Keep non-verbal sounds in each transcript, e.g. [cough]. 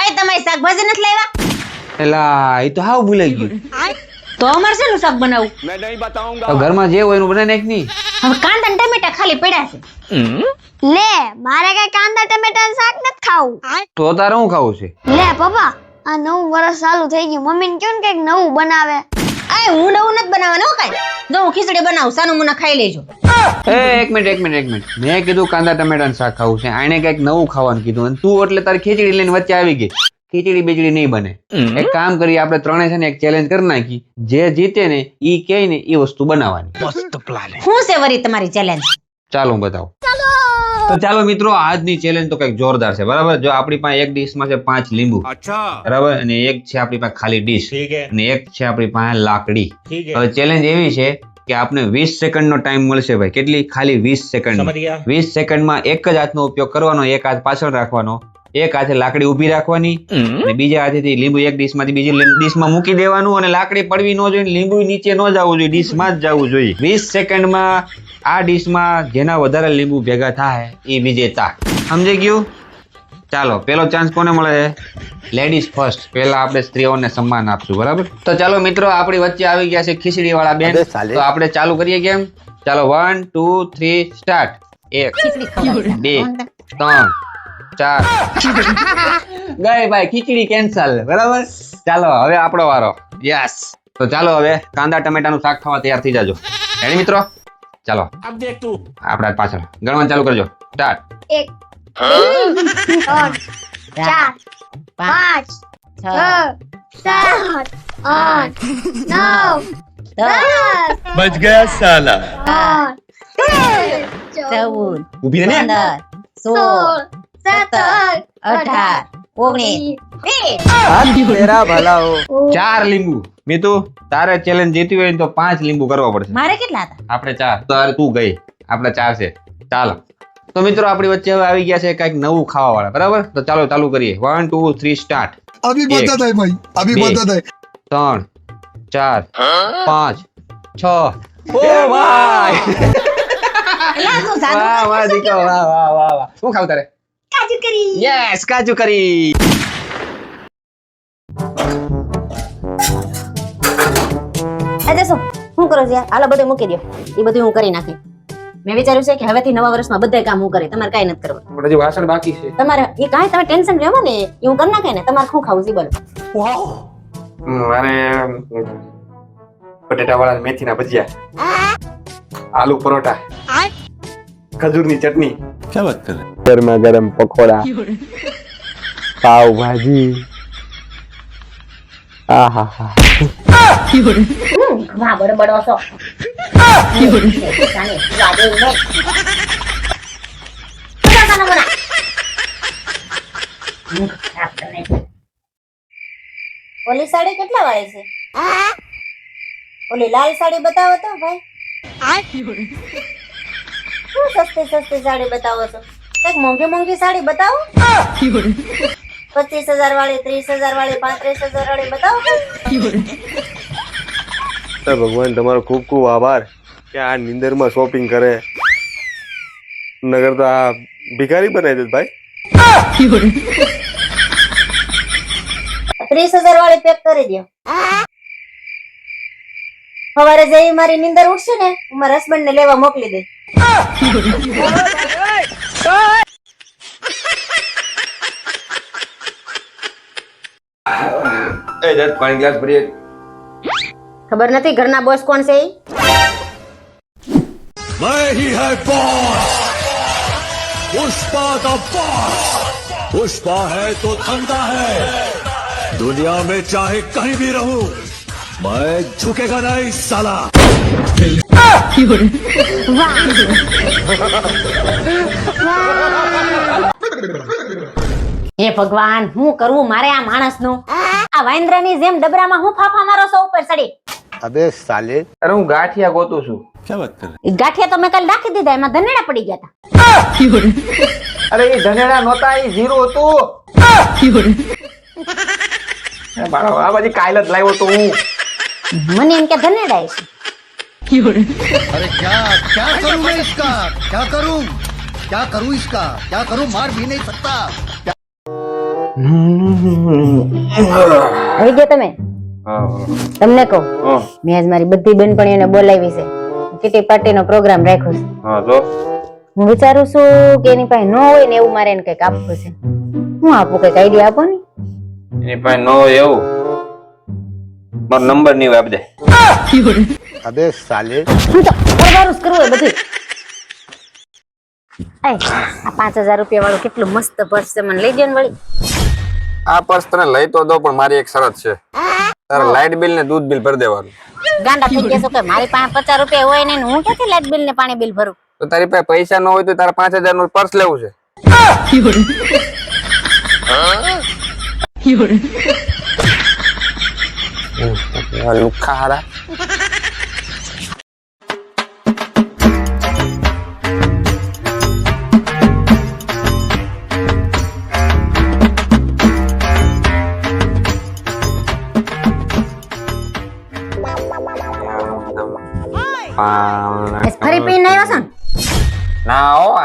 અય તમારી શાકભાજી નથી લાવ્યા? એલા એ તો હાવ ભૂલાઈ ગયું. તો અમારે શેનું શાક બનાવવું? હવે ઘરમાં જે હોય એનું બનાવી નાખ નહીં હવે કાંદા ને ટમેટા ખાલી પડ્યા છે. લે મારે કઈ કાંદા ટમેટા શાક નથી ખાવું. તો તારે હું ખાવું છે? લે પપ્પા આ નવું વર્ષ ચાલુ થઈ ગયું. મમ્મી ને ને કંઈક નવું બનાવે. અય હું નવું નથી બનાવવાનું કઈ કાંઈ. જો હું ખીચડી બનાવું સાનું મુના ખાઈ લેજો. એ એક મિનિટ એક મિનિટ એક મિનિટ. મેં કીધું કાંદા ટમેટાનું શાક ખાવું છે. આને કંઈક નવું ખાવાનું કીધું અને તું એટલે તારી ખીચડી લઈને વચ્ચે આવી ગઈ. ખીચડી બીચડી નહીં બને. એક કામ કરી આપણે ત્રણે છે ને એક ચેલેન્જ કરી નાખી. જે જીતે ને ઈ કે ને એ વસ્તુ બનાવવાની. શું છે. વરી તમારી ચેલેન્જ ચાલો હું બતાવું. તો ચાલો મિત્રો આજની ચેલેન્જ તો કંઈક જોરદાર છે. બરાબર? જો આપણી પાસે એક ડીશમાં છે પાંચ લીંબુ. બરાબર? અને એક છે આપણી પાસે ખાલી ડીશ અને એક છે આપણી પાસે લાકડી. હવે ચેલેન્જ એવી છે કે આપને વીસ સેકન્ડ નો ટાઈમ મળશે ભાઈ. કેટલી? ખાલી વીસ સેકન્ડ. વીસ સેકન્ડમાં એક જ હાથનો ઉપયોગ કરવાનો એક હાથ પાછળ રાખવાનો એક હાથે લાકડી ઊભી રાખવાની અને બીજા હાથેથી લીંબુ એક ડીશમાંથી બીજી ડીશમાં મૂકી દેવાનું અને લાકડી પડવી ન જોઈએ લીંબુ નીચે ન જવું જોઈએ ડીશમાં જ જવું જોઈએ. વીસ સેકન્ડમાં આ ડીશમાં જેના વધારે લીંબુ ભેગા થાય એ વિજેતા. સમજી ગયું? ચાલો પેલો ચાન્સ કોને મળે? છે લેડીઝ ફર્સ્ટ પહેલા આપણે સ્ત્રીઓને સન્માન આપશું બરાબર? તો ચાલો મિત્રો આપણી વચ્ચે આવી ગયા છે ખીચડી વાળા બેન તો આપણે ચાલુ કરીએ કેમ? ચાલો વન ટુ થ્રી સ્ટાર્ટ એક બે ત્રણ ચાર. ગઈ ભાઈ ખીચડી કેન્સલ બરાબર? ચાલો હવે આપણો વારો. યસ તો ચાલો હવે કાંદા ટમેટાનું શાક ખાવા તૈયાર થઈ જાજો. રેડી મિત્રો? ચાલો. આપણા પાછળ. ગણવાનું ચાલુ કરજો. સ્ટાર્ટ એક ચાર બચ ગયા સાલા ચૌદ ઊભી રહે પંદર સોળ સત્તર અઢાર ચાર લીંબુ મેં તો તારે ચેલેન્જ જીતી હોય તો પાંચ લીંબુ કરવા પડશે. મારે કેટલા હતા? આપણે ચાર. તારે તું ગઈ. આપણે ચાર છે. ચાલો. તો મિત્રો આપણી વચ્ચે હવે આવી ગયા છે કંઈક નવું ખાવા વાળા બરાબર? તો ચાલો ચાલુ કરીએ. વન ટુ થ્રી સ્ટાર્ટ અભી બધા થાય ભાઈ. અભી બધા થાય. ત્રણ ચાર પાંચ છ. ઓ ભાઈ! વાહ વાહ વાહ વાહ શું ખાવ તારે? કાજુ કરી. યસ કાજુ શું કરો છે હાલો બધું મૂકી દો એ બધું હું કરી નાખી મેં વિચાર્યું છે કે હવેથી નવા વર્ષમાં બધા કામ હું કરે તમારે કાંઈ નથી કરવા હજી વાસણ બાકી છે. તમારે એ કાંઈ તમે ટેન્શન લેવો ને એ હું કરી નાખે ને તમારે શું ખાવું છે બોલો. મારે બટેટા વાળા મેથીના ભજીયા. આલુ પરોઠા. ખજૂરની ચટણી. ક્યાં ગરમા ગરમ પકોડા. પાવ ભાજી. આહા હા વાહ બડબડો છો. ઓલી સાડી કેટલા વાળી છે? ઓલી લાલ સાડી બતાવો તો ભાઈ. શું સસ્તી સસ્તી સાડી બતાવો છો? કંઈક મોંઘી મોંઘી સાડી બતાવો. પચીસ હજાર વાળી, ત્રીસ હજાર વાળી, પાંત્રીસ હજાર વાળી બતાવો. ભગવાન, તમારો ખૂબ ખૂબ આભાર. કે આ નિંદરમાં શોપિંગ કરે. નગર તો આ ભિખારી બનાવી દે ભાઈ. ત્રીસ હજાર વાળી પેક કરી દો સવારે જઈ મારી નિંદર ઉઠશે ને હું મારા હસબન્ડ ને લેવા મોકલી દે. એ ખબર નથી ઘરના બોસ કોણ છે ઈ? मैं ही है बॉस पुष्पा का बॉस पुष्पा है तो ठंडा है दुनिया में चाहे कहीं भी रहूं मैं झुकेगा नहीं साला હે ભગવાન હું કરવું મારે આ માણસ નું આ વાંદરાની જેમ ડબરામાં હું ફાફા મારો છો ઉપર ચડી અબે સાલે અરે હું ગાંઠિયા ગોતું છું क्या बात कर ઈ ગાંઠિયા તો મેં કાલ રાખી દીધા એમાં ધનેડા પડી ગયા હતા અરે એ ધનેડા નહોતા એ જીરું હતું એ મારો આ બધી કાયલ જ લાવ્યો તો હું મને એમ કે ધનેડા છે अरे क्या क्या करूं मैं इसका क्या करूं क्या करूं इसका क्या करूं मार भी नहीं सकता આવી ગયા તમે તમને કહું? મેં આજ મારી બધી બહેનપણીઓને બોલાવી છે. કેટલી પાર્ટી નો પ્રોગ્રામ રાખ્યો છે. હું વિચારું છું કે એની પાસે ન હોય ને એવું મારે એને કંઈક આપવું છે. હું આપું કંઈક આઈડિયા આપો ને. એની પાસે ન હોય એવું? મારો નંબર નહીં આપજે. અબે સાલે. હું કરું એ બધું એ આ પાંચ હજાર રૂપિયા વાળું કેટલું મસ્ત પર્સ છે મને લઈ દે ને વળી. આ પર્સ તને લઈ તો દો પણ મારી એક શરત છે. તારે લાઇટ બિલ ને દૂધ બિલ ભરી દેવાનું. ગાંડા થઈ ગયા છો કે મારી પાસે પચાસ રૂપિયા હોય ને હું ક્યાંથી લાઇટ બિલ ને પાણી બિલ ભરું? તો તારી પાસે પૈસા ન હોય તો તારે પાંચ હજારનું પર્સ લેવું છે. લુખા હારા.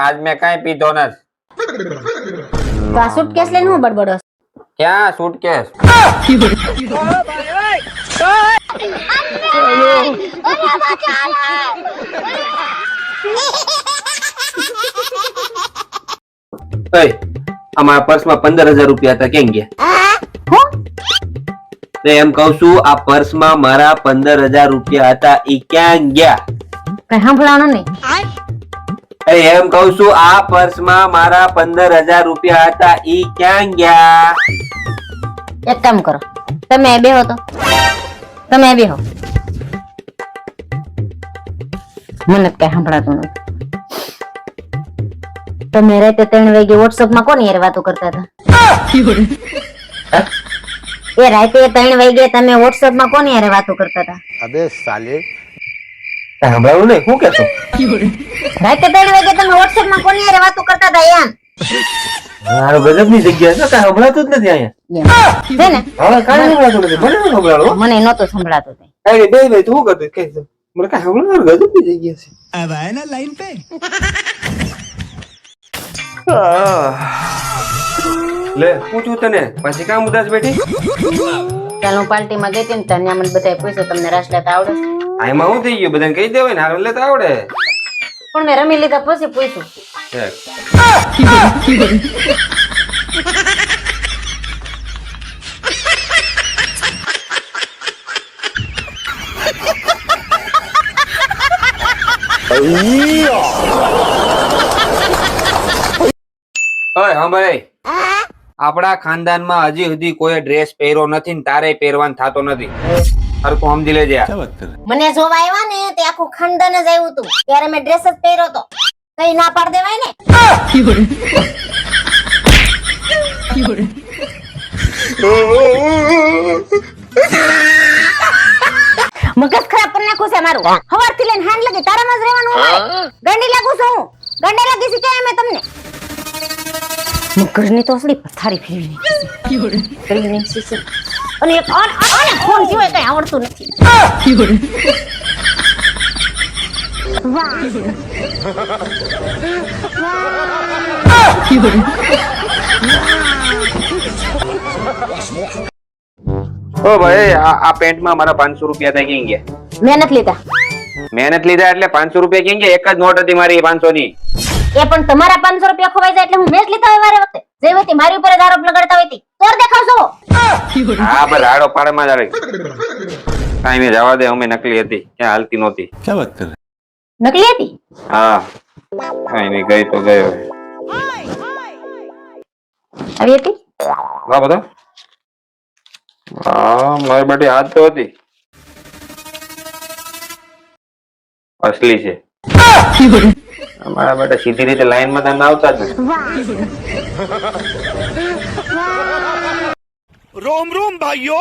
આજ મેં કઈ પીધો નથી. તો આ સુટકેસ લઈને હું બડબડો ક્યાં સુટકેસ અમારા પર્સમાં પંદર હજાર રૂપિયા હતા કેમ ગયા? તો એમ કઉ છું આ પર્સમાં મારા પંદર હજાર રૂપિયા હતા ઈ ક્યાં ગયા? કઈ સાંભળવાનું નહીં. અરે એમ કહું છું આ પર્સમાં મારા પંદર હજાર રૂપિયા હતા. ઈ ક્યાં ગયા? એક કામ કરો. તમે બેહો તો. તમે બેહો. મને કઈ સંભળાતું નથી. તમે રાતે ત્રણ વાગે વોટ્સઅપમાં કોની યાર વાતો કરતા હતા? એ રાતે ત્રણ વાગે તમે વોટ્સઅપમાં કોની યાર વાતો કરતા હતા? અબે સાલે સાંભળાવું નહીં? શું કેતો રાતે દોઢ વાગે તમે વોટ્સએપમાં કોની હારે વાતો કરતા હતા યાર મારો ગજબની જગ્યા છે કઈ સંભળાતું જ નથી અહીંયા. હવે કઈ સંભળાતું નથી. મને નહીં સંભળાવો મને નહોતું સંભળાતું કઈ બે ભાઈ તું શું કરતો? કે મને કઈ સંભળાવું ગજબની જગ્યા છે. હવે એના લાઈન પે લે પૂછું તને. પછી કામ ઉદાસ બેઠી ચાલ હું પાર્ટીમાં ગઈ હતી ને ત્યાં મને બધા પૂછ્યું તમને રાસ લેતા આવડે આ એમાં હું થઈ ગયું બધાને કહી દેવાય ને હારું લેતા આવડે. પણ મેં રમી લીધા પછી પૂછ્યું. ઠેક. ઓય સાંભળ આપણા ખાનદાનમાં હજી સુધી કોઈ ડ્રેસ પહેર્યો નથી ને તારે પહેરવાનું થતો નથી. સરખું સમજી લેજે મને જોવા આવ્યા ને તે આખું ખાનદાન જ આવ્યું હતું ત્યારે મેં ડ્રેસ જ પહેર્યો તો. કઈ ના પાડ દેવાય ને? [laughs] મગજની તો અસલી પથારી ફેરવી. અને એક અન- ફોન સિવાય કઈ આવડતું નથી. ઓ ભાઈ આ પેન્ટમાં મારા પાંચસો રૂપિયા થાય ક્યાં ગયા? મહેનત લીધા. મહેનત લીધા એટલે પાંચસો રૂપિયા ક્યાં ગયા? એક જ નોટ હતી મારી પાંચસો ની એ પણ તમારા પાંચસો રૂપિયા ખોવાઈ જાય એટલે હું મેચ લેતા હોય વારે વખતે. જે વખતે મારી ઉપર જ આરોપ લગાડતા હોય તોર દેખાવશો હા બસ આડો પાડે માં જ આવે કાઈ જવા દે અમે નકલી હતી. ક્યાં હાલતી નહોતી. ક્યાં વાત કરે? નકલી હતી? હા. કાઈ નહીં ગઈ તો ગયો આવી હતી? હા બધા? હા મારી બેટી હાથ તો હતી. અસલી છે. અમારા બેટા સીધી રીતે લાઈનમાં તમે આવતા જ રોમ રોમ ભાઈઓ.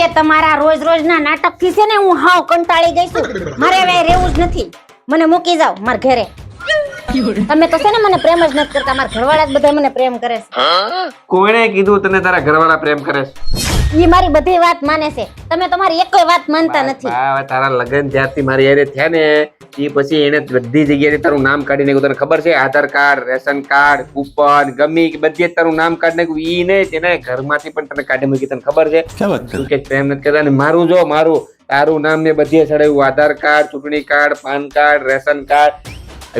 એ તમારા રોજ રોજના નાટકથી છે ને હું હાવ કંટાળી ગઈ છું. મારે હવે રહેવું જ નથી. મને મૂકી જાવ મારા ઘરે. તમે તો છે ને મને પ્રેમ જ નથી કરતા. મારા ઘરવાળા જ બધા મને પ્રેમ કરે છે. કોણે કીધું તને તારા ઘરવાળા પ્રેમ કરે છે? ઈ મારી બધી વાત માને છે. તમે તમારી એકય વાત માનતા નથી. હા તારા લગન જ્યારથી મારી યારે થયા ને એ પછી એને બધી જગ્યાએ તારું નામ કાઢી નાખ્યું. તને ખબર છે? Aadhaar card ration card coupon ગમી કે બધી તારું નામ કાઢી નાખ્યું. ઈ ને તેને ઘરમાંથી પણ તને કાઢી મૂકી. તને ખબર છે? કે પ્રેમ નથી કરતા. અને મારું જો મારું તારું નામ ને બધે ચડાવ્યું. આધાર કાર્ડ ચૂંટણી card PAN card ration card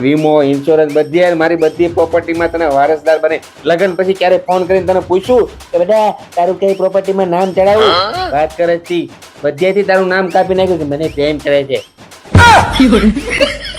વીમો ઇન્સ્યોરન્સ બધી મારી બધી પ્રોપર્ટીમાં તને વારસદાર બને. લગન પછી ક્યારે ફોન કરીને તને પૂછ્યું કે બેટા તારું કઈ પ્રોપર્ટીમાં નામ ચડાવ્યું? વાત કરે છે. બધેથી તારું નામ કાપી નાખ્યું કે મને પ્રેમ કરે છે. 아! [laughs]